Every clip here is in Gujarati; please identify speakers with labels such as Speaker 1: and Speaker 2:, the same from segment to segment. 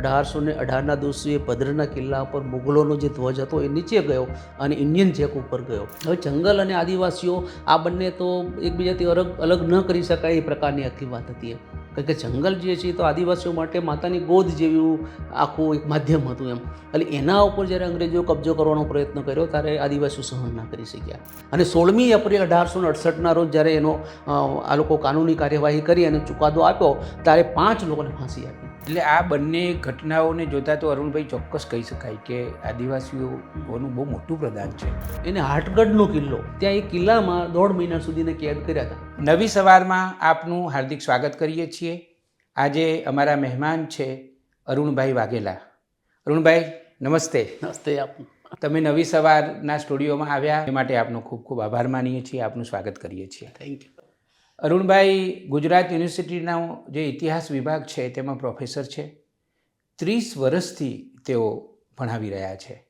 Speaker 1: અઢારસો ને અઢારના દિવસે ભદ્રના કિલ્લા પર મુગલોનો જે ધ્વજ હતો એ નીચે ગયો અને ઇન્ડિયન જેક ઉપર ગયો. હવે જંગલ અને આદિવાસીઓ આ બંને તો એકબીજાથી અલગ અલગ ન કરી શકાય એ પ્રકારની આખી વાત હતી કારણ કે જંગલ જે છે તો આદિવાસીઓ માટે માતાની ગોદ જેવું આખું એક માધ્યમ હતું એમ. એટલે એના ઉપર જ્યારે અંગ્રેજો કબજો કરવાનો પ્રયત્ન કર્યો ત્યારે આદિવાસીઓ સહન ના કરી શક્યા. અને સોળમી એપ્રિલ અઢારસો ને અડસઠના રોજ જ્યારે એનો આ લોકો કાનૂની કાર્યવાહી કરી અને ચુકાદો આપ્યો, ત્યારે પાંચ લોકોને ફાંસી આપી.
Speaker 2: એટલે આ બંને ઘટનાઓને જોતા તો અરુણભાઈ ચોક્કસ કહી શકાય કે આદિવાસીઓનું બહુ મોટું પ્રદાન છે.
Speaker 1: એને હાટગઢનો કિલ્લો ત્યાં એ કિલ્લામાં દોઢ મહિના સુધીને કેદ કર્યા હતા.
Speaker 2: નવી સવારમાં આપનું હાર્દિક સ્વાગત કરીએ છીએ. આજે અમારા મહેમાન છે અરુણભાઈ વાઘેલા. અરુણભાઈ નમસ્તે.
Speaker 1: નમસ્તે આપનું.
Speaker 2: તમે નવી સવારના સ્ટુડિયોમાં આવ્યા એ માટે આપનો ખૂબ ખૂબ આભાર માનીએ છીએ આપનું સ્વાગત કરીએ છીએ.
Speaker 1: થેન્ક યુ
Speaker 2: અરુણભાઈ ગુજરાત યુનિવર્સિટીનો જે ઇતિહાસ વિભાગ છે, તેમાં પ્રોફેસર છે. ત્રીસ વર્ષથી તેઓ ભણાવી રહ્યા છે.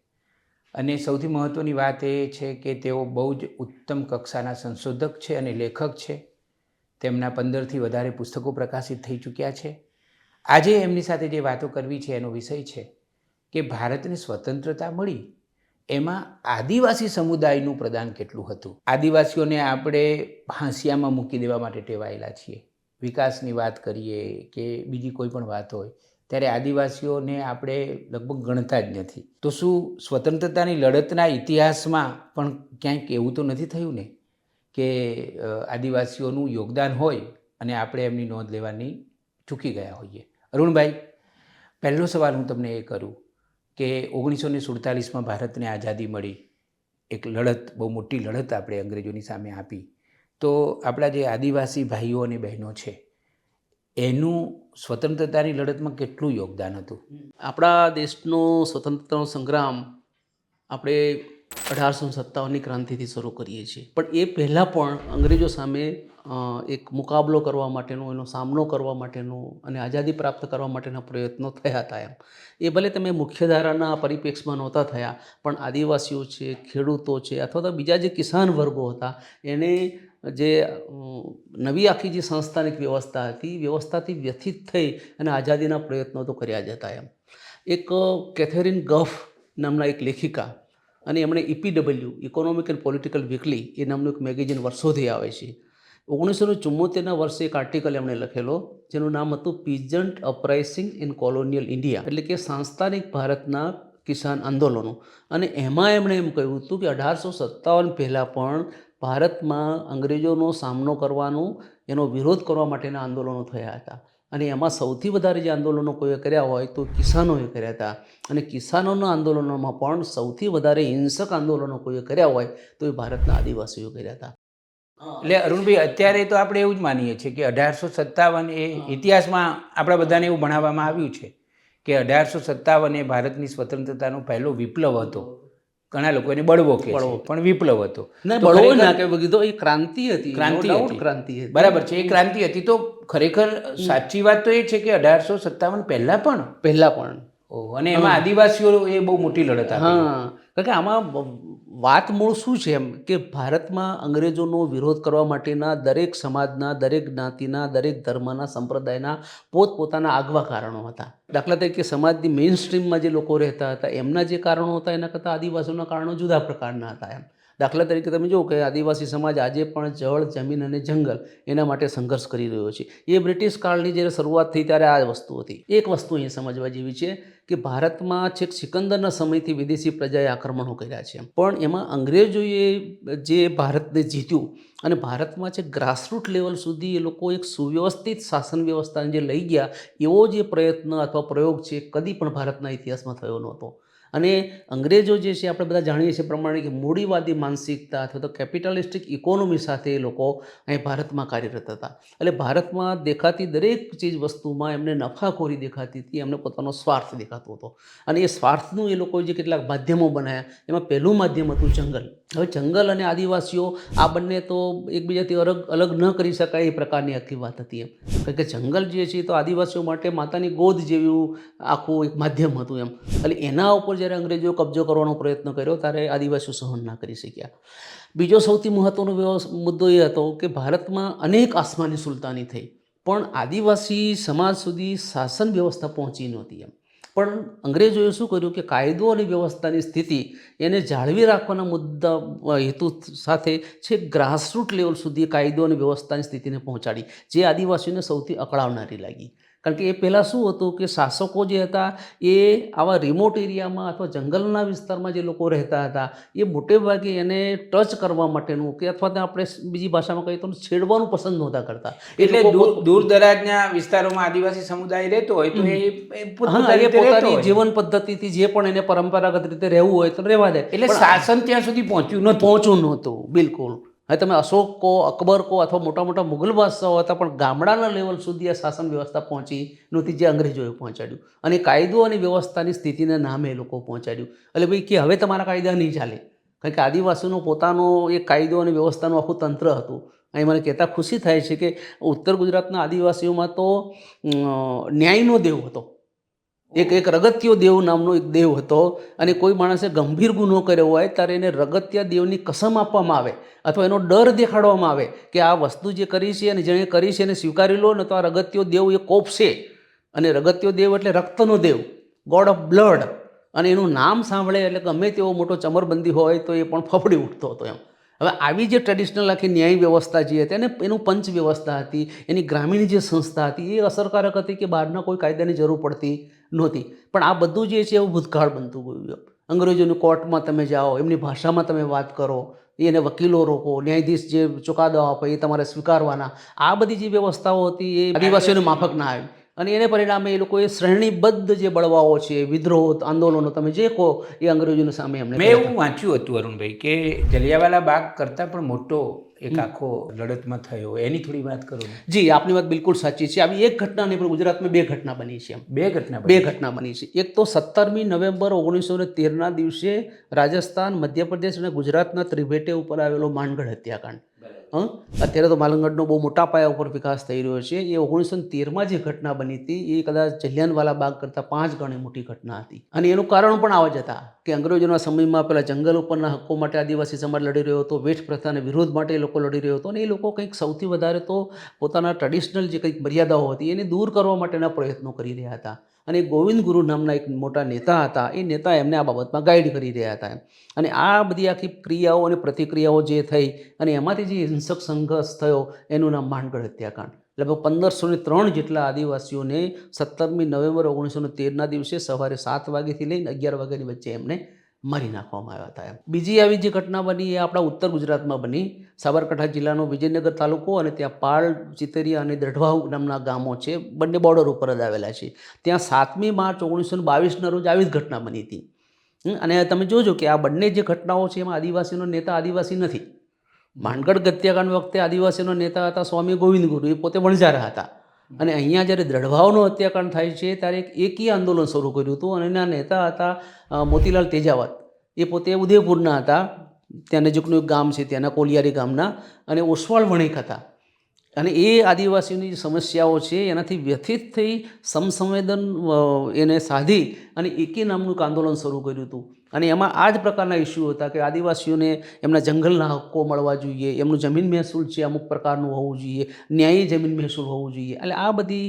Speaker 2: અને સૌથી મહત્ત્વની વાત એ છે કે તેઓ બહુ જ ઉત્તમ કક્ષાના સંશોધક છે અને લેખક છે. તેમના પંદરથી વધારે પુસ્તકો પ્રકાશિત થઈ ચૂક્યા છે. આજે એમની સાથે જે વાતો કરવી છે, એનો વિષય છે કે ભારતને સ્વતંત્રતા મળી એમાં આદિવાસી સમુદાયનું પ્રદાન કેટલું હતું? આદિવાસીઓને આપણે હાંસિયામાં મૂકી દેવા માટે ટેવાયેલા છીએ. વિકાસની વાત કરીએ કે બીજી કોઈ પણ વાત હોય, ત્યારે આદિવાસીઓને આપણે લગભગ ગણતા જ નથી. તો શું સ્વતંત્રતાની લડતના ઇતિહાસમાં પણ ક્યાંક એવું તો નથી થયું ને? કે આદિવાસીઓનું યોગદાન હોય અને આપણે એમની નોંધ લેવાની ચૂકી ગયા હોઈએ. અરુણભાઈ, પહેલો સવાલ હું તમને એ કરું. કે ઓગણીસો સુડતાલીસમાં ભારતને આઝાદી મળી. એક લડત, બહુ મોટી લડત આપણે અંગ્રેજોની સામે આપી. તો આપણા જે આદિવાસી ભાઈઓ અને બહેનો છે, એનું સ્વતંત્રતાની લડતમાં કેટલું યોગદાન હતું?
Speaker 1: આપણા દેશનો સ્વતંત્રતાનો સંગ્રામ આપણે અઢારસો સત્તાવનની ક્રાંતિથી શરૂ કરીએ છીએ. પણ એ પહેલાં પણ અંગ્રેજો સામે એક મુકાબલો કરવા માટેનો, એનો સામનો કરવા માટેનો અને આઝાદી પ્રાપ્ત કરવા માટેના પ્રયત્નો થયા હતા એમ. એ ભલે તમે મુખ્યધારાના પરિપ્રેક્ષમાં નહોતા થયા, પણ આદિવાસીઓ છે, ખેડૂતો છે અથવા તો બીજા જે કિસાન વર્ગો હતા, એને જે નવી આખી જે સંસ્થાનિક વ્યવસ્થા હતી વ્યવસ્થાથી વ્યથિત થઈ અને આઝાદીના પ્રયત્નો તો કર્યા જ હતા એમ. એક કેથેરિન ગફ નામના એક લેખિકા અને એમણે EPW economic and political weekly એ નામનું એક મેગેઝિન વર્ષોથી આવે છે. ઓગણીસો ચુમ્મોતેરના વર્ષે એક આર્ટિકલ એમણે લખેલો, જેનું નામ હતું peasant uprising in colonial India એટલે કે સાંસ્થાનિક ભારતના કિસાન આંદોલનો. અને એમાં એમણે એમ કહ્યું હતું કે અઢારસો સત્તાવન પહેલાં પણ ભારતમાં અંગ્રેજોનો સામનો કરવાનું, એનો વિરોધ કરવા માટેના આંદોલનો થયા હતા. અને એમાં સૌથી વધારે જે આંદોલનો કોઈએ કર્યા હોય તો કિસાનોએ કર્યા હતા. અને કિસાનોના આંદોલનોમાં પણ સૌથી વધારે હિંસક આંદોલનો કોઈએ કર્યા હોય તો એ ભારતના આદિવાસીઓ કર્યા હતા.
Speaker 2: એટલે અરુણભાઈ અત્યારે તો આપણે એવું જ માનીએ છીએ કે અઢારસો સત્તાવન એ ઇતિહાસમાં આપણા બધાને એવું ભણાવવામાં આવ્યું છે કે અઢારસો સત્તાવન એ ભારતની સ્વતંત્રતાનો પહેલો વિપ્લવ હતો. ઘણા લોકો એને બળવો
Speaker 1: કે
Speaker 2: પણ વિપ્લવ હતો.
Speaker 1: બળવો ના કે કીધો એ ક્રાંતિ હતી
Speaker 2: ક્રાંતિ હતી.
Speaker 1: ક્રાંતિ હતી.
Speaker 2: બરાબર છે એ ક્રાંતિ હતી. તો ખરેખર સાચી વાત તો એ છે કે અઢારસો સત્તાવન પહેલા પણ?
Speaker 1: પહેલા પણ.
Speaker 2: અને એમાં આદિવાસીઓ એ બહુ મોટી લડત
Speaker 1: હા. કારણ કે આમાં વાત મૂળ શું છે એમ? કે ભારતમાં અંગ્રેજોનો વિરોધ કરવા માટેના દરેક સમાજના, દરેક જ્ઞાતિના, દરેક ધર્મના સંપ્રદાયના પોતપોતાના આગવા કારણો હતા. દાખલા તરીકે સમાજની મેઇન સ્ટ્રીમમાં જે લોકો રહેતા હતા, એમના જે કારણો હતા, એના કરતાં આદિવાસીઓના કારણો જુદા પ્રકારના હતા એમ. દાખલા તરીકે તમે જુઓ કે આદિવાસી સમાજ આજે પણ જળ, જમીન અને જંગલ એના માટે સંઘર્ષ કરી રહ્યો છે. એ બ્રિટિશ કાળની જ્યારે શરૂઆત થઈ ત્યારે આ વસ્તુ હતી. એક વસ્તુ અહીં સમજવા જેવી છે કે ભારતમાં છેક સિકંદરના સમયથી વિદેશી પ્રજાએ આક્રમણો કર્યા છે. પણ એમાં અંગ્રેજોએ જે ભારતને જીત્યું અને ભારતમાં છે ગ્રાસરૂટ લેવલ સુધી એ લોકો એક સુવ્યવસ્થિત શાસન વ્યવસ્થાને જે લઈ ગયા એવો જે પ્રયત્ન અથવા પ્રયોગ છે, કદી પણ ભારતના ઇતિહાસમાં થયો નહોતો. અને અંગ્રેજો જે છે, આપણે બધા જાણીએ છીએ પ્રમાણે કે મૂડીવાદી માનસિકતા અથવા તો કેપિટલિસ્ટિક ઇકોનોમી સાથે એ લોકો અહીં ભારતમાં કાર્યરત હતા. એટલે ભારતમાં દેખાતી દરેક ચીજ વસ્તુમાં એમને નફાખોરી દેખાતી હતી, એમને પોતાનો સ્વાર્થ દેખાતો હતો. અને એ સ્વાર્થનું એ લોકોએ જે કેટલાક માધ્યમો બનાવ્યા એમાં પહેલું માધ્યમ હતું જંગલ. હવે જંગલ અને આદિવાસીઓ આ બંને તો એકબીજાથી અલગ અલગ ન કરી શકાય એ પ્રકારની આખી વાત હતી એમ. કારણ કે જંગલ જે છે તો આદિવાસીઓ માટે માતાની ગોદ જેવું આખું એક માધ્યમ હતું એમ. એટલે એના ઉપર જ્યારે અંગ્રેજો કબજો કરવાનો પ્રયત્ન કર્યો ત્યારે આદિવાસીઓ સહન ના કરી શક્યા. બીજો સૌથી મહત્ત્વનો મુદ્દો એ હતો કે ભારતમાં અનેક આસમાની સુલતાની થઈ, પણ આદિવાસી સમાજ સુધી શાસન વ્યવસ્થા પહોંચી નહોતી એમ. પણ અંગ્રેજોએ શું કર્યું કે કાયદો અને વ્યવસ્થાની સ્થિતિ એને જાળવી રાખવાના મુદ્દા હેતુ સાથે છે ગ્રાસરૂટ લેવલ સુધી કાયદો અને વ્યવસ્થાની સ્થિતિને પહોંચાડી, જે આદિવાસીઓને સૌથી અકળાવનારી લાગી. કારણ કે એ પહેલાં શું હતું કે શાસકો જે હતા એ આવા રિમોટ એરિયામાં અથવા જંગલના વિસ્તારમાં જે લોકો રહેતા હતા એ મોટે ભાગે એને ટચ કરવા માટેનું કે અથવા તો આપણે બીજી ભાષામાં કહીએ તો છેડવાનું પસંદ નહોતા કરતા.
Speaker 2: એટલે દૂર દૂર દરાજના વિસ્તારોમાં આદિવાસી સમુદાય રહેતો હોય તો એ
Speaker 1: પોતાની જીવન પદ્ધતિથી જે પણ એને પરંપરાગત રીતે રહેવું હોય તો રહેવા દે.
Speaker 2: એટલે શાસન ત્યાં સુધી પહોંચ્યું ન
Speaker 1: પહોંચ્યું નહોતું બિલકુલ. હવે તમે અશોક કહો, અકબર કહો અથવા મોટા મોટા મુગલ બાદશાહો હતા, પણ ગામડાના લેવલ સુધી આ શાસન વ્યવસ્થા પહોંચી નહોતી જે અંગ્રેજોએ પહોંચાડ્યું અને કાયદો અને વ્યવસ્થાની સ્થિતિના નામે એ લોકો પહોંચાડ્યું. એટલે ભાઈ કે હવે તમારા કાયદા નહીં ચાલે. કારણ કે આદિવાસીનો પોતાનો એક કાયદો અને વ્યવસ્થાનું આખું તંત્ર હતું. અહીં મને કહેતા ખુશી થાય છે કે ઉત્તર ગુજરાતના આદિવાસીઓમાં તો ન્યાયનો દેવ હતો. એક એક રગત્યો દેવ નામનો એક દેવ હતો અને કોઈ માણસે ગંભીર ગુનો કર્યો હોય ત્યારે એને રગત્યા દેવની કસમ આપવામાં આવે અથવા એનો ડર દેખાડવામાં આવે કે આ વસ્તુ જે કરી છે અને જેણે કરી છે એને સ્વીકારી લો ને તો આ રગત્યો દેવ એ કોપશે અને રગત્યો દેવ એટલે રક્તનો દેવ ગોડ ઓફ બ્લડ અને એનું નામ સાંભળે એટલે ગમે તેવો મોટો ચમરબંધી હોય તો એ પણ ફફડી ઉઠતો હતો એમ. હવે આવી જે ટ્રેડિશનલ આખી ન્યાય વ્યવસ્થા જે હતી અને એનું પંચ વ્યવસ્થા હતી, એની ગ્રામીણ જે સંસ્થા હતી, એ અસરકારક હતી કે બહારના કોઈ કાયદાની જરૂર પડતી નહોતી. પણ આ બધું જે છે એવું ભૂતકાળ બનતું ગયું. અંગ્રેજોની કોર્ટમાં તમે જાઓ, એમની ભાષામાં તમે વાત કરો એને વકીલો રોકો, ન્યાયાધીશ જે ચુકાદો આપે એ તમારે સ્વીકારવાના. આ બધી જે વ્યવસ્થાઓ હતી એ આદિવાસીઓને માફક ના આવી. અને એને પરિણામે એ લોકોએ શ્રેણીબદ્ધ જે બળવાઓ છે વિદ્રોહ આંદોલનો તમે જે કહો એ અંગ્રેજોની સામે એમને
Speaker 2: મેં એવું વાંચ્યું હતું અરુણભાઈ કે જલિયાવાલા બાગ કરતાં પણ મોટો એક આખો લડતમાં થયો. એની થોડી વાત કરો
Speaker 1: જી આપની વાત બિલકુલ સાચી છે. આવી એક ઘટના નહીં પણ ગુજરાતમાં બે ઘટના બની છે
Speaker 2: બે ઘટના
Speaker 1: બે ઘટના બની છે. એક તો સત્તરમી નવેમ્બર ઓગણીસો ને તેરના દિવસે રાજસ્થાન મધ્યપ્રદેશ અને ગુજરાતના ત્રિભેટે ઉપર આવેલો માનગઢ હત્યાકાંડ. હં? અત્યારે તો માલંગઢનો બહુ મોટા પાયા ઉપર વિકાસ થઈ રહ્યો છે. એ ઓગણીસો તેરમાં જે ઘટના બની હતી, એ કદાચ જલિયાનવાલા બાગ કરતાં પાંચ ગણી મોટી ઘટના હતી. અને એનું કારણ પણ આવા જ હતા કે અંગ્રેજોના સમયમાં પેલા જંગલ ઉપરના હક્કો માટે આદિવાસી સમાજ લડી રહ્યો હતો, વેઠ પ્રથાના વિરોધ માટે એ લોકો લડી રહ્યો હતો અને એ લોકો કંઈક સૌથી વધારે તો પોતાના ટ્રેડિશનલ જે કંઈક મર્યાદાઓ હતી એને દૂર કરવા માટેના પ્રયત્નો કરી રહ્યા હતા. અને ગોવિંદ ગુરુ નામના એક મોટા નેતા હતા, એ નેતા એમને આ બાબતમાં ગાઈડ કરી રહ્યા હતા અને આ બધી આખી ક્રિયાઓ અને પ્રતિક્રિયાઓ જે થઈ અને એમાંથી જે હિંસક સંઘર્ષ થયો એનું નામ માનગઢ હત્યાકાંડ. લગભગ પંદરસો ને ત્રણ જેટલા આદિવાસીઓને સત્તરમી નવેમ્બર ઓગણીસો ને તેરના દિવસે સવારે સાત વાગ્યાથી લઈને અગિયાર વાગ્યાની વચ્ચે એમને મારી નાખવામાં આવ્યા હતા બીજી આવી જે ઘટના બની એ આપણા ઉત્તર ગુજરાતમાં બની. સાબરકાંઠા જિલ્લાનો વિજયનગર તાલુકો અને ત્યાં પાળ ચિતરિયા અને દઢવાઉ નામના ગામો છે. બંને બોર્ડર ઉપર જ આવેલા છે. ત્યાં સાતમી માર્ચ ઓગણીસો ને બાવીસના રોજ આવી જ ઘટના બની હતી. અને તમે જોજો કે આ બંને જે ઘટનાઓ છે એમાં આદિવાસીનો નેતા આદિવાસી નથી. માનગઢ હત્યાકાંડ વખતે આદિવાસીનો નેતા હતા સ્વામી ગોવિંદ ગુરુ એ પોતે વણઝારા હતા. અને અહીંયા જ્યારે દ્રઢભાવનો હત્યાકાંડ થાય છે ત્યારે એક એકી આંદોલન શરૂ કર્યું હતું અને એના નેતા હતા મોતીલાલ તેજાવત. એ પોતે ઉદયપુરના હતા. ત્યાં નજીકનું એક ગામ છે ત્યાંના કોલિયારી ગામના. અને ઓસવાળ વણિક હતા. અને એ આદિવાસીઓની જે સમસ્યાઓ છે એનાથી વ્યથિત થઈ સમસંવેદન એને સાધી અને એકી નામનું આંદોલન શરૂ કર્યું હતું. અને એમાં આ જ પ્રકારના ઇસ્યુ હતા કે આદિવાસીઓને એમના જંગલના હક્કો મળવા જોઈએ, એમનું જમીન મહેસૂલ છે અમુક પ્રકારનું હોવું જોઈએ, ન્યાયી જમીન મહેસૂલ હોવું જોઈએ. એટલે આ બધી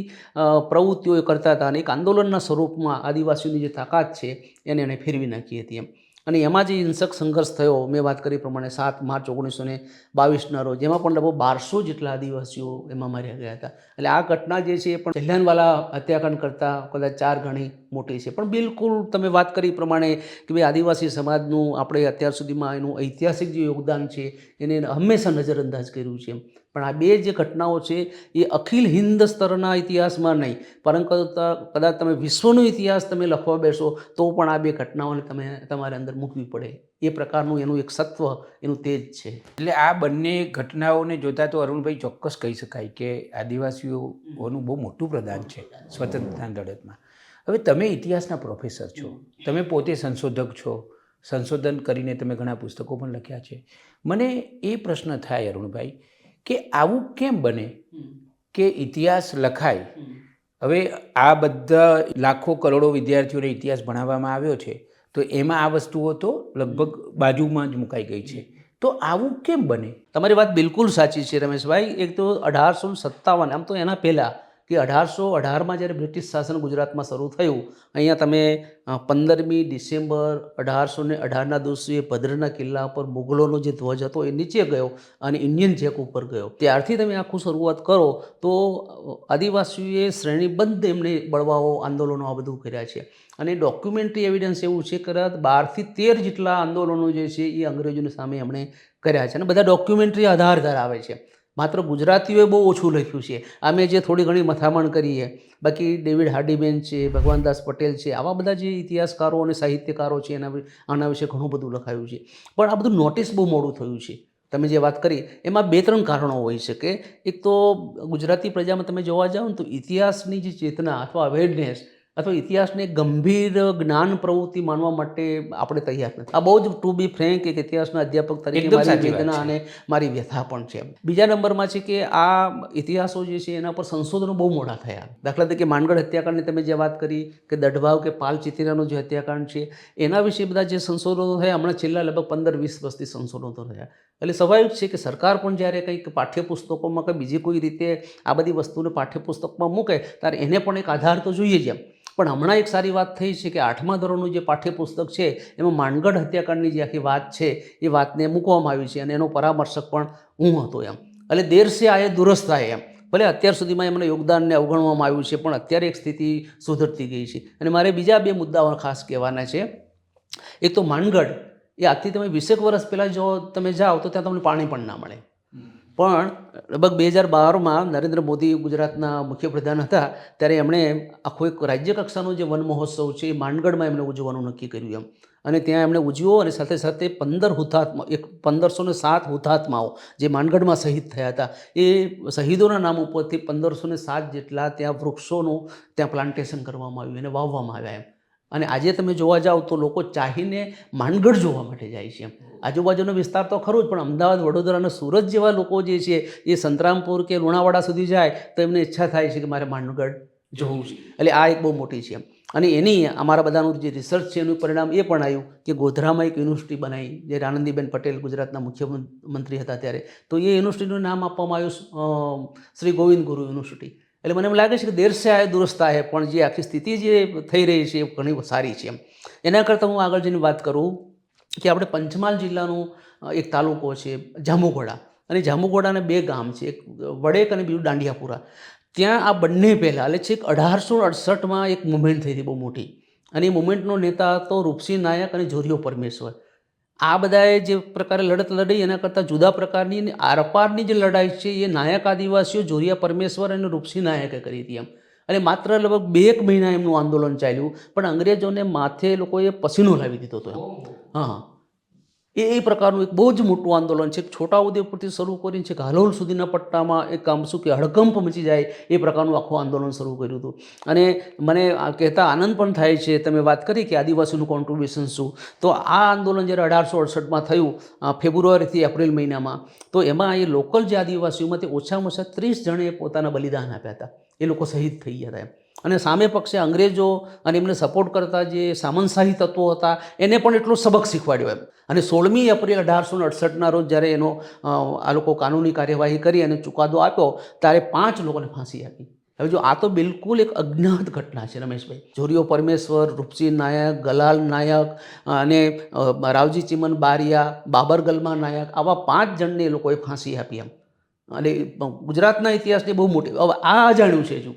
Speaker 1: પ્રવૃત્તિઓ કરતા હતા અને એક આંદોલનના સ્વરૂપમાં આદિવાસીઓની જે તાકાત છે એને એણે ફેરવી નાખી હતી એમ. અને એમાં જે હિંસક સંઘર્ષ થયો, મેં વાત કરી પ્રમાણે સાત માર્ચ ઓગણીસો ને બાવીસના રોજ એમાં પણ લગભગ બારસો જેટલા આદિવાસીઓ એમાં માર્યા ગયા હતા. એટલે આ ઘટના જે છે એ પણ જલિયાનવાલા હત્યાકાંડ કરતાં કદાચ ચાર ગણી મોટી છે. પણ બિલકુલ તમે વાત કરી પ્રમાણે કે ભાઈ આદિવાસી સમાજનું આપણે અત્યાર સુધીમાં એનું ઐતિહાસિક જે યોગદાન છે, એને હંમેશા નજરઅંદાજ કર્યું છે પણ આ બે જે ઘટનાઓ છે, એ અખિલ હિન્દ સ્તરના ઇતિહાસમાં નહીં. પરંતુ કદાચ તમે વિશ્વનો ઇતિહાસ તમે લખવા બેસો, તો પણ આ બે ઘટનાઓને તમે તમારે અંદર મૂકવી પડે. એ પ્રકારનું એનું એક સત્વ, એનું તેજ છે.
Speaker 2: એટલે આ બંને ઘટનાઓને જોતા તો અરુણભાઈ ચોક્કસ કહી શકાય કે આદિવાસીઓનું બહુ મોટું પ્રદાન છે સ્વતંત્રતા લડતમાં હવે તમે ઇતિહાસના પ્રોફેસર છો. તમે પોતે સંશોધક છો. સંશોધન કરીને તમે ઘણા પુસ્તકો પણ લખ્યા છે. મને એ પ્રશ્ન થાય અરુણભાઈ કે આવું કેમ બને? કે ઇતિહાસ લખાય. હવે આ બધા લાખો કરોડો વિદ્યાર્થીઓને ઇતિહાસ ભણાવવામાં આવ્યો છે તો એમાં આ વસ્તુઓ તો લગભગ બાજુમાં જ મુકાઈ ગઈ છે. તો આવું કેમ બને?
Speaker 1: તમારી વાત બિલકુલ સાચી છે રમેશભાઈ. એક તો અઢારસો સત્તાવન આમ તો એના પહેલાં કે અઢારસો અઢારમાં જ્યારે બ્રિટિશ શાસન ગુજરાતમાં શરૂ થયું, અહીંયા તમે પંદરમી ડિસેમ્બર અઢારસો ને અઢારના દિવસે ભદ્રના કિલ્લા પર મુગલોનો જે ધ્વજ હતો એ નીચે ગયો અને ઇન્ડિયન જેક ઉપર ગયો. ત્યારથી તમે આખું શરૂઆત કરો તો આદિવાસીઓએ શ્રેણીબદ્ધ એમને બળવાઓ, આંદોલનો આ બધું કર્યા છે. અને ડોક્યુમેન્ટરી એવિડન્સ એવું છે કદાચ બારથી તેર જેટલા આંદોલનો જે છે એ અંગ્રેજોની સામે એમણે કર્યા છે અને બધા ડોક્યુમેન્ટરી આધાર ધરાવે છે. માત્ર ગુજરાતીઓએ બહુ ઓછું લખ્યું છે. અમે જે થોડી ઘણી મથામણ કરીએ, બાકી ડેવિડ હાર્ડીબેન છે, ભગવાનદાસ પટેલ છે, આવા બધા જે ઇતિહાસકારો અને સાહિત્યકારો છે, એના આના વિશે ઘણું બધું લખાયું છે. પણ આ બધું નોટિસ બહુ મોડું થયું છે. તમે જે વાત કરી, એમાં બે ત્રણ કારણો હોઈ શકે. એક તો ગુજરાતી પ્રજામાં તમે જોવા જાઓ ને તો ઇતિહાસની જે ચેતના અથવા અવેરનેસ અથવા ઇતિહાસને એક ગંભીર જ્ઞાન પ્રવૃત્તિ માનવા માટે આપણે તૈયાર નથી. આ બહુ જ ટુ બી ફ્રેન્ક એક ઇતિહાસના અધ્યાપક તરીકે મારી વેદના અને મારી વ્યથા પણ છે. બીજા નંબરમાં છે કે આ ઇતિહાસો જે છે એના પર સંશોધનો બહુ મોડા થયા. દાખલા તરીકે માનગઢ હત્યાકાંડની તમે જે વાત કરી કે દઢવાવ કે પાલ ચિતિરાનો જે હત્યાકાંડ છે એના વિશે બધા જે સંશોધનો થયા હમણાં છેલ્લા લગભગ પંદર વીસ વર્ષથી સંશોધનો થયા. એટલે સ્વાભાવિક છે કે સરકાર પણ જ્યારે કંઈક પાઠ્યપુસ્તકોમાં કે બીજી કોઈ રીતે આ બધી વસ્તુને પાઠ્યપુસ્તકમાં મૂકે ત્યારે એને પણ એક આધાર તો જોઈએ જ એમ. પણ હમણાં એક સારી વાત થઈ છે કે આઠમા ધોરણનું જે પાઠ્યપુસ્તક છે, એમાં માનગઢ હત્યાકાંડની જે આખી વાત છે, એ વાતને મૂકવામાં આવી છે અને એનો પરામર્શક પણ હું હતો એમ. એટલે દેર સે આયે દુરસ્ત આયે એમ. ભલે અત્યાર સુધીમાં એમને યોગદાનને અવગણવામાં આવ્યું છે, પણ અત્યારે એક સ્થિતિ સુધરતી ગઈ છે. અને મારે બીજા બે મુદ્દાઓ ખાસ કહેવાના છે. એક તો માનગઢ એ આજથી તમે વીસેક વર્ષ પહેલાં જો તમે જાઓ તો ત્યાં તમને પાણી પણ ના મળે. પણ લગભગ બે હજાર બારમાં નરેન્દ્ર મોદી ગુજરાતના મુખ્યપ્રધાન હતા, ત્યારે એમણે આખો એક રાજ્ય કક્ષાનો જે વન મહોત્સવ છે એ માંડગઢમાં એમણે ઉજવવાનું નક્કી કર્યું એમ. અને ત્યાં એમણે ઉજવ્યો અને સાથે સાથે પંદર હુતાત્મા એક પંદરસો ને સાત હુતાત્માઓ જે માંડગઢમાં શહીદ થયા હતા, એ શહીદોના નામ ઉપરથી પંદરસો ને સાત જેટલા ત્યાં વૃક્ષોનું ત્યાં પ્લાન્ટેશન કરવામાં આવ્યું અને વાવવામાં આવ્યા એમ. અને આજે તમે જોવા જાઓ તો લોકો ચાહીને માનગઢ જોવા માટે જાય છે. આજુબાજુનો વિસ્તાર તો ખરો જ, પણ અમદાવાદ, વડોદરા અને સુરત જેવા લોકો જે છે, એ સંતરામપુર કે લુણાવાડા સુધી જાય, તો એમને ઈચ્છા થાય છે કે મારે માનગઢ જોવું છે. એટલે આ એક બહુ મોટી છે અને એની અમારા બધાનું જે રિસર્ચ છે, એનું પરિણામ એ પણ આવ્યું કે ગોધરામાં એક યુનિવર્સિટી બનાવી જે આનંદીબેન પટેલ ગુજરાતના મુખ્યમંત્રી હતા ત્યારે. તો એ યુનિવર્સિટીનું નામ આપવામાં આવ્યું શ્રી ગોવિંદ ગુરુ યુનિવર્સિટી એટલે મને એમ લાગે છે કે દેર સે આયે દુરસ્ત આયે પણ જે આખી સ્થિતિ જે થઈ રહી છે એ ઘણી સારી છે એમ. એના કરતાં હું આગળ જઈને વાત કરું કે આપણે પંચમહાલ જિલ્લાનો એક તાલુકો છે જાંબુઘોડા. અને જાંબુઘોડાને બે ગામ છે, એક વડેક અને બીજું દાંડિયાપુરા. ત્યાં આ બંને પહેલાં, એટલે છેક અઢારસો અડસઠમાં એક મુવમેન્ટ થઈ હતી બહુ મોટી. અને એ મુવમેન્ટનો નેતા હતો રૂપસિંહ નાયક અને જોરિયો પરમેશ્વર. આ બધાએ જે પ્રકારે લડત લડી એના કરતાં જુદા પ્રકારની આરપારની જે લડાઈ છે એ નાયક આદિવાસીઓ જોરિયા પરમેશ્વર અને રૂપસિંહ નાયકે કરી હતી એમ. અને માત્ર લગભગ બે એક મહિના એમનું આંદોલન ચાલ્યું પણ અંગ્રેજોને માથે લોકોએ પસીનો લાવી દીધો હતો હા હા. એ એ પ્રકારનું એક બહુ જ મોટું આંદોલન છે. છોટાઉદેપુરથી શરૂ કરીને છે હાલોલ સુધીના પટ્ટામાં એક આમ શું કે હડકંપ મચી જાય એ પ્રકારનું આખું આંદોલન શરૂ કર્યું હતું. અને મને કહેતા આનંદ પણ થાય છે. તમે વાત કરી કે આદિવાસીનું કોન્ટ્રીબ્યુશન શું. તો આ આંદોલન જ્યારે અઢારસો અડસઠમાં થયું ફેબ્રુઆરીથી એપ્રિલ મહિનામાં, તો એમાં એ લોકલ જે આદિવાસીઓમાંથી ઓછામાં ઓછા ત્રીસ જણે પોતાના બલિદાન આપ્યા હતા. એ લોકો શહીદ થઈ ગયા હતા એમ. અને સામે પક્ષે અંગ્રેજો અને એમને સપોર્ટ કરતા જે સામંતશાહી તત્વો હતા, એને પણ એટલો સબક શીખવાડ્યો એમ. અને સોળમી એપ્રિલ અઢારસો અડસઠના રોજ જ્યારે એનો આ લોકો કાનૂની કાર્યવાહી કરી અને ચુકાદો આપ્યો, ત્યારે પાંચ લોકોને ફાંસી આપી. હવે જો આ તો બિલકુલ એક અજ્ઞાત ઘટના છે, રમેશભાઈ. જોરિયો પરમેશ્વર, રૂપસિંહ નાયક, ગલાલ નાયક, અને રાવજી ચિમન બારિયા, બાબર ગલમા નાયક, આવા પાંચ જણને એ લોકોએ ફાંસી આપી એમ. અને ગુજરાતના ઇતિહાસની બહુ મોટી, હવે આ અજાણ્યું છે હજુ.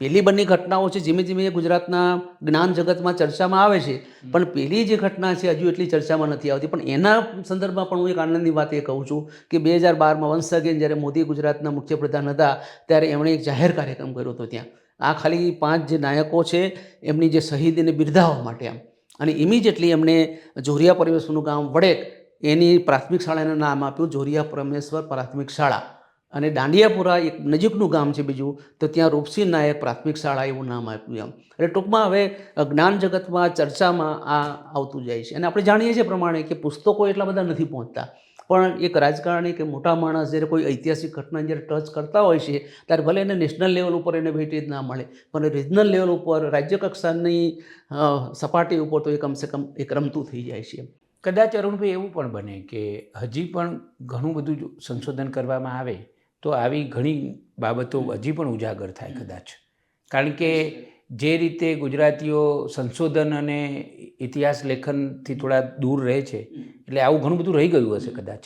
Speaker 1: પેલી બંને ઘટનાઓ છે ધીમે ધીમે ગુજરાતના જ્ઞાન જગતમાં ચર્ચામાં આવે છે પણ પેલી જે ઘટના છે હજુ એટલી ચર્ચામાં નથી આવતી. પણ એના સંદર્ભમાં પણ હું એક આનંદની વાત એ કહું છું કે બે હજાર બારમાં વંશ અગેન જ્યારે મોદી ગુજરાતના મુખ્યપ્રધાન હતા ત્યારે એમણે એક જાહેર કાર્યક્રમ કર્યો હતો ત્યાં. આ ખાલી પાંચ જે નાયકો છે એમની જે શહીદીને બિરદાવવા માટે આમ. અને ઇમિજિએટલી એમણે જોરિયા પરમેશ્વરનું ગામ વડેક એની પ્રાથમિક શાળાનું નામ આપ્યું જોરિયા પરમેશ્વર પ્રાથમિક શાળા. અને દાંડિયાપુરા એક નજીકનું ગામ છે બીજું, તો ત્યાં રૂપસિંહ નાયક પ્રાથમિક શાળા એવું નામ આપ્યું એમ. એટલે ટૂંકમાં હવે જ્ઞાન જગતમાં, ચર્ચામાં આ આવતું જાય છે. અને આપણે જાણીએ છીએ પ્રમાણે કે પુસ્તકો એટલા બધા નથી પહોંચતા. પણ એક રાજકારણી કે મોટા માણસ જ્યારે કોઈ ઐતિહાસિક ઘટના જ્યારે ટચ કરતા હોય છે, ત્યારે ભલે એને નેશનલ લેવલ ઉપર એને ભેટી ના મળે, પણ રિજનલ લેવલ ઉપર, રાજ્ય કક્ષાની સપાટી ઉપર તો એ કમસે કમ એક રમતું થઈ જાય છે.
Speaker 2: કદાચ અરુણભાઈ એવું પણ બને કે હજી પણ ઘણું બધું સંશોધન કરવામાં આવે તો આવી ઘણી બાબતો હજી પણ ઉજાગર થાય કદાચ. કારણ કે જે રીતે ગુજરાતીઓ સંશોધન અને ઇતિહાસ લેખનથી થોડા દૂર રહે છે એટલે આવું ઘણું બધું રહી ગયું હશે કદાચ.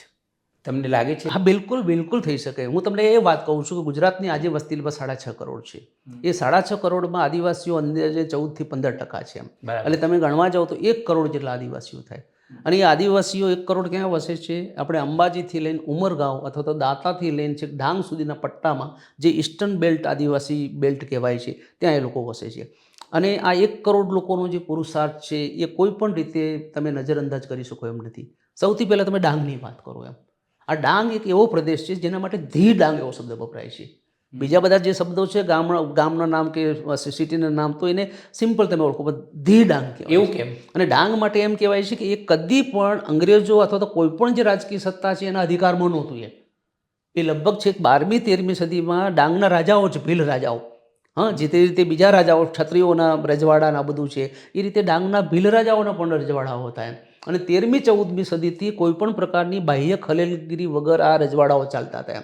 Speaker 2: તમને લાગે છે?
Speaker 1: હા બિલકુલ બિલકુલ થઈ શકે. હું તમને એ વાત કહું છું કે ગુજરાતની આજે વસ્તી લગભગ સાડા છ કરોડ છે. એ સાડા છ કરોડમાં આદિવાસીઓ અંદાજે ચૌદથી પંદર ટકા છે એમ. એટલે તમે ગણવા જાઓ તો એક કરોડ જેટલા આદિવાસીઓ થાય. અને એ આદિવાસીઓ એક કરોડ ક્યાં વસે છે? આપણે અંબાજીથી લઈને ઉમરગાંવ અથવા તો દાંતાથી લઈને છેક ડાંગ સુધીના પટ્ટામાં જે ઈસ્ટર્ન બેલ્ટ આદિવાસી બેલ્ટ કહેવાય છે, ત્યાં એ લોકો વસે છે. અને આ એક કરોડ લોકોનો જે પુરુષાર્થ છે, એ કોઈ પણ રીતે તમે નજરઅંદાજ કરી શકો એમ નથી. સૌથી પહેલાં તમે ડાંગની વાત કરો એમ. આ ડાંગ એક એવો પ્રદેશ છે જેના માટે ધી ડાંગ એવો શબ્દ વપરાય છે. બીજા બધા જે શબ્દો છે ગામના ગામના નામ કે સિટીના નામ તો એને સિમ્પલ તમે ઓળખો પણ ધી ડાંગ કહેવાય
Speaker 2: એવું કેમ?
Speaker 1: અને ડાંગ માટે એમ કહેવાય છે કે એ કદી પણ અંગ્રેજો અથવા તો કોઈ પણ જે રાજકીય સત્તા છે એના અધિકારમાં નહોતું એ. એ લગભગ છે બારમી તેરમી સદીમાં ડાંગના રાજાઓ છે ભીલ રાજાઓ. હા જે તે રીતે બીજા રાજાઓ ક્ષત્રિયોના રજવાડાના બધું છે એ રીતે ડાંગના ભીલ રાજાઓના પણ રજવાડાઓ હતા એમ. અને તેરમી ચૌદમી સદીથી કોઈ પણ પ્રકારની બાહ્ય ખલેલગીરી વગર આ રજવાડાઓ ચાલતા હતા એમ.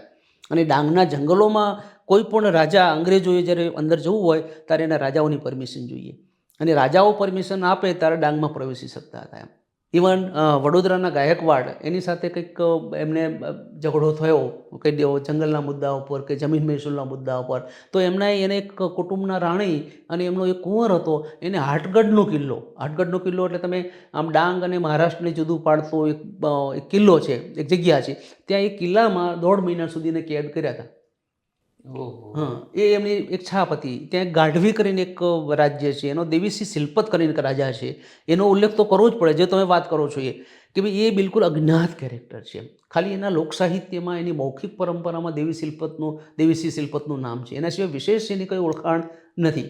Speaker 1: અને ડાંગના જંગલોમાં કોઈ પણ રાજા અંગ્રેજોએ જ્યારે અંદર જવું હોય, ત્યારે એના રાજાઓની પરમિશન જોઈએ. અને રાજાઓ પરમિશન આપે ત્યારે ડાંગમાં પ્રવેશી શકતા હતા એમ. ઇવન વડોદરાના ગાયકવાડ એની સાથે કંઈક એમને ઝઘડો થયો કહી દો જંગલના મુદ્દા ઉપર કે જમીન મહેસૂલના મુદ્દા ઉપર, તો એમના એને એક કુટુંબના રાણી અને એમનો એક કુંવર હતો, એને હાટગઢનો કિલ્લો. હાટગઢનો કિલ્લો એટલે તમે આમ ડાંગ અને મહારાષ્ટ્રને જુદું પાડતો એક કિલ્લો છે, એક જગ્યા છે. ત્યાં એ કિલ્લામાં દોઢ મહિના સુધીને કેદ કર્યા હતા. એ એમની એક છાપ હતી. ત્યાં ગાઢવી કરીને એક રાજ્ય છે. એનો દેવીસિંહ શિલ્પત કરીને એક રાજા છે. એનો ઉલ્લેખ તો કરવો જ પડે. જે તમે વાત કરો છો એ. કે ભાઈ, એ બિલકુલ અજ્ઞાત કેરેક્ટર છે ખાલી એના લોકસાહિત્યમાં એની મૌખિક પરંપરામાં દેવી શિલ્પતનું, દેવીસિંહ શિલ્પતનું નામ છે. એના સિવાય વિશેષ એની કંઈ ઓળખાણ નથી.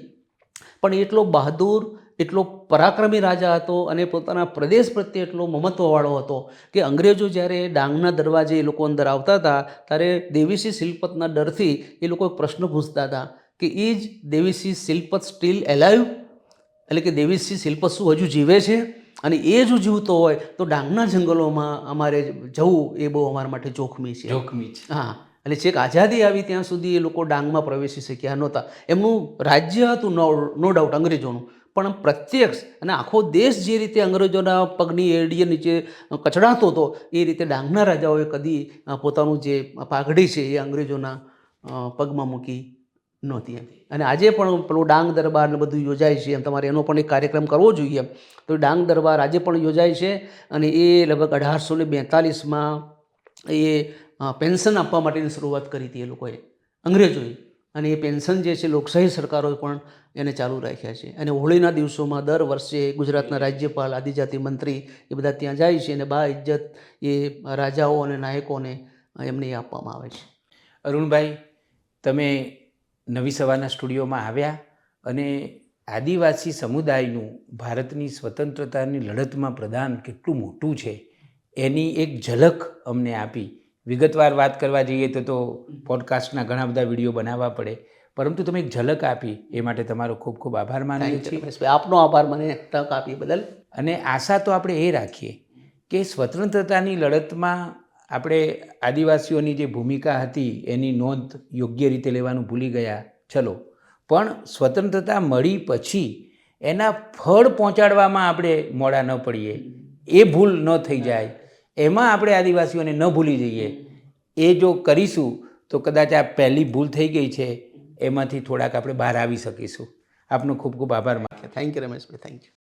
Speaker 1: પણ એટલો બહાદુર એટલો પરાક્રમી રાજા હતો અને પોતાના પ્રદેશ પ્રત્યે એટલો મમત્વવાળો હતો કે અંગ્રેજો જ્યારે ડાંગના દરવાજે એ લોકો અંદર આવતા હતા ત્યારે દેવીસી શિલ્પતના ડરથી એ લોકો પ્રશ્ન પૂછતા હતા કે એ જ દેવીસી શિલ્પત સ્ટીલ એલાઇવ એટલે કે દેવીસી શિલ્પત શું હજુ જીવે છે? અને એ જો જીવતો હોય તો ડાંગના જંગલોમાં અમારે જવું એ બહુ અમારા માટે જોખમી છે.
Speaker 2: જોખમી છે.
Speaker 1: હા એટલે છેક આઝાદી આવી ત્યાં સુધી એ લોકો ડાંગમાં પ્રવેશી શક્યા નહોતા. એમનું રાજ્ય હતું નો નો ડાઉટ અંગ્રેજોનું. પણ પ્રત્યક્ષ અને આખો દેશ જે રીતે અંગ્રેજોના પગની એડીએ નીચે કચડાતો હતો, એ રીતે ડાંગના રાજાઓએ કદી પોતાનું જે પાઘડી છે એ અંગ્રેજોના પગમાં મૂકી નહોતી એમ. અને આજે પણ પેલું ડાંગ દરબાર ને બધું યોજાય છે એમ. તમારે એનો પણ એક કાર્યક્રમ કરવો જોઈએ તો ડાંગ દરબાર આજે પણ યોજાય છે અને એ લગભગ અઢારસો ને બેતાલીસમાં એ પેન્શન આપવા માટેની શરૂઆત કરી હતી એ લોકોએ, અંગ્રેજોએ. અને એ પેન્શન જે છે, લોકશાહી સરકારોએ પણ એને ચાલુ રાખ્યા છે. અને હોળીના દિવસોમાં દર વર્ષે ગુજરાતના રાજ્યપાલ, આદિજાતિ મંત્રી એ બધા ત્યાં જાય છે અને બા ઇજ્જત એ રાજાઓ અને નાયકોને એમને આપવામાં આવે છે.
Speaker 2: અરુણભાઈ, તમે નવી સવારના સ્ટુડિયોમાં આવ્યા અને આદિવાસી સમુદાયનું ભારતની સ્વતંત્રતાની લડતમાં પ્રદાન કેટલું મોટું છે, એની એક ઝલક અમને આપી. વિગતવાર વાત કરવા જઈએ તો તો પોડકાસ્ટના ઘણા બધા વીડિયો બનાવવા પડે. પરંતુ તમે એક ઝલક આપી એ માટે તમારો ખૂબ ખૂબ આભાર માનીએ છીએ.
Speaker 1: આપનો આભાર મને તક આપી બદલ.
Speaker 2: અને આશા તો આપણે એ રાખીએ કે સ્વતંત્રતાની લડતમાં આપણે આદિવાસીઓની જે ભૂમિકા હતી એની નોંધ યોગ્ય રીતે લેવાનું ભૂલી ગયા ચલો. પણ સ્વતંત્રતા મળી પછી એના ફળ પહોંચાડવામાં આપણે મોડા ન પડીએ. એ ભૂલ ન થઈ જાય. એમાં આપણે આદિવાસીઓને ન ભૂલી જઈએ. એ જો કરીશું, તો કદાચ આ પહેલી ભૂલ થઈ ગઈ છે, એમાંથી થોડાક આપણે બહાર આવી શકીશું. આપનો ખૂબ ખૂબ આભાર
Speaker 1: thank you Rameshbhai thank you